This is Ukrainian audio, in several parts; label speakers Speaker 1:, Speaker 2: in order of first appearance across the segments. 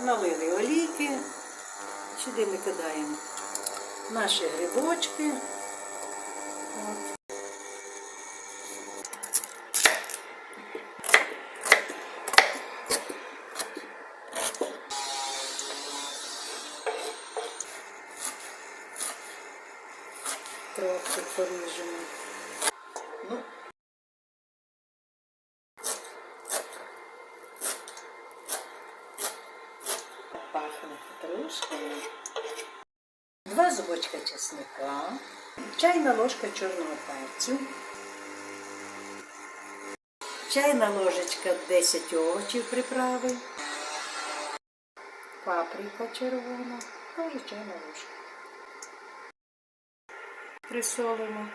Speaker 1: налили олійки. Сюди ми кидаємо наші грибочки. Трохи поріжемо. Ну, пахне петрушкою. Два зубочка чесника, чайна ложка чорного перцю, чайна ложечка 10 овочів приправи, паприка червона, теж чайна ложка. Присолимо.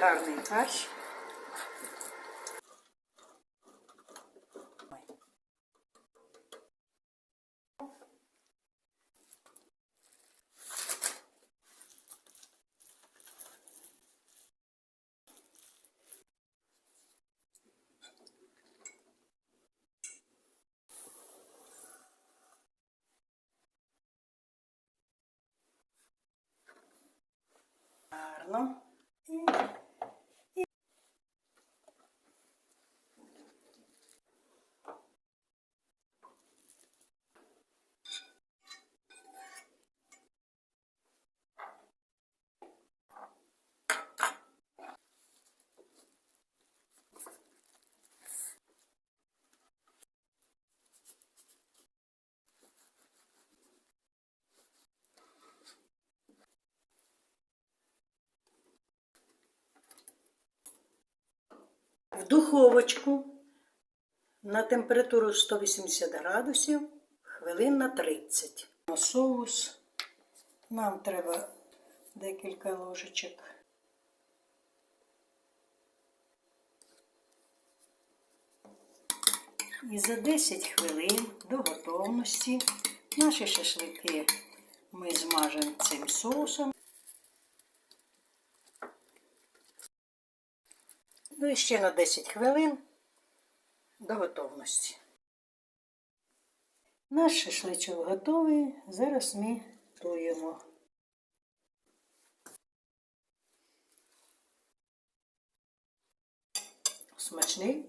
Speaker 1: Гарний фарш. Гарно. І духовочку на температуру 180 градусів хвилин на 30. На соус нам треба декілька ложечок. І за 10 хвилин до готовності наші шашлики ми змажемо цим соусом. Ну і ще на 10 хвилин до готовності. Наш шашличок готовий. Зараз ми туємо. Смачний